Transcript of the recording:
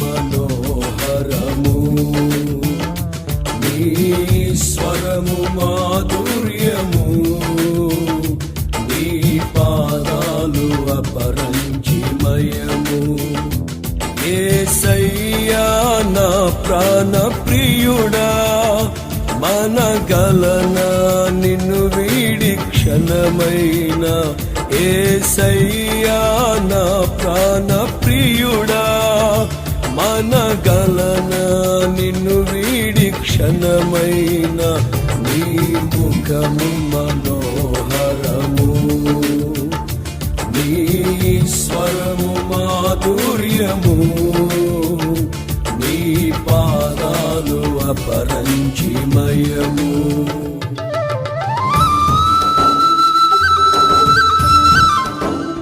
మనోహరము. నీ స్వరము మాధుర్యము. నీ పాదాలు అపరంచిమయము ఏ సయ్యా నా ప్రాణ ప్రియుడా మనగలన నిన్ను వీడి క్షణమైన. ఏ సయ్యా నా ప్రాణ ప్రియుడా మనగలన నిన్ను వీడి క్షణమైన నీ ముఖము మనోహరము. నీ స్వరము మాధుర్యము. నీ పాదాలు అపరంచిమయము